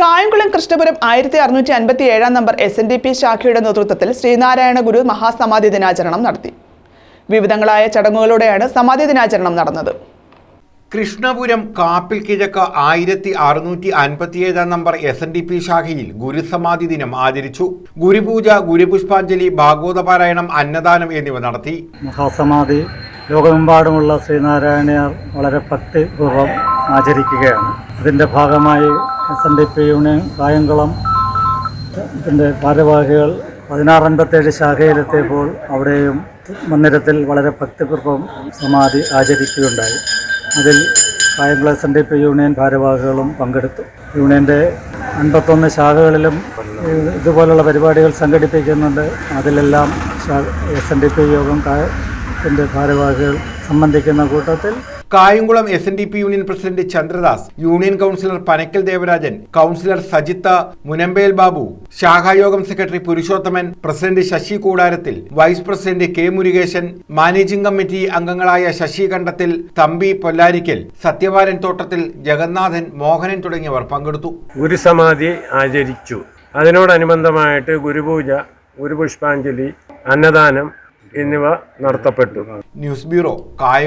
കായംകുളം കൃഷ്ണപുരം ആയിരത്തി അറുന്നൂറ്റി അൻപത്തി ഏഴാം number S N D P ശാഖയുടെ നേതൃത്വത്തിൽ ശ്രീനാരായണ ഗുരു മഹാസമാധി ദിനാചരണം നടത്തി. വിവിധങ്ങളായ ചടങ്ങുകളോടെയാണ് സമാധി ദിനാചരണം നടന്നത്. കൃഷ്ണപുരം കാപ്പിൽ കിഴക്ക് ആയിരത്തി അറുന്നൂറ്റി അൻപത്തിയേഴാം number S N D P ശാഖയിൽ ഗുരുസമാധി ദിനം ആചരിച്ചു. ഗുരുപൂജ ഗുരുപുഷ്പാഞ്ജലി ഭാഗവതപാരായണം അന്നദാനം എന്നിവ നടത്തി. മഹാസമാധി ലോകമെമ്പാടുമുള്ള ശ്രീനാരായണ വളരെ ഭക്തിപൂർവം ആചരിക്കുകയാണ്. അതിന്റെ ഭാഗമായി S N D P union Kayamkulam ഇതിന്റെ ഭാരവാഹികൾ പതിനാറൻപത്തേഴ് ശാഖയിലെത്തിയപ്പോൾ അവിടെയും മന്ദിരത്തിൽ വളരെ ഭക്തിപൂർവം സമാധി ആചരിക്കുകയുണ്ടായി. അതിൽ Kayamkulam S N D P union ഭാരവാഹികളും പങ്കെടുത്തു. യൂണിയന്റെ അൻപത്തൊന്ന് ശാഖകളിലും ഇതുപോലുള്ള പരിപാടികൾ സംഘടിപ്പിക്കുന്നുണ്ട്. അതിലെല്ലാം എസ് എൻ ഡി പി യോഗം കായത്തിന്റെ ഭാരവാഹികൾ സംബന്ധിക്കുന്ന കൂട്ടത്തിൽ Kayamkulam S N D P union president Chandradas union councillor Panakkal Devarajan councillor Sajitha Munambel Babu ശാഖായോഗം secretary Purushothaman president Sasi കൂടാരത്തിൽ vice president K Murukesan managing committee അംഗങ്ങളായ ശശി കണ്ടത്തിൽ തമ്പി പൊല്ലാരിക്കൽ സത്യവാരൻ തോട്ടത്തിൽ ജഗന്നാഥൻ മോഹനൻ തുടങ്ങിയവർ പങ്കെടുത്തു. ഒരു സമാധി ആചരിച്ചു. അതിനോടനുബന്ധമായിട്ട് ഗുരുപൂജ ഗുരുപുഷ്പാഞ്ജലി അന്നദാനം എന്നിവ നടത്തപ്പെട്ടു. News bureau Kayamkulam.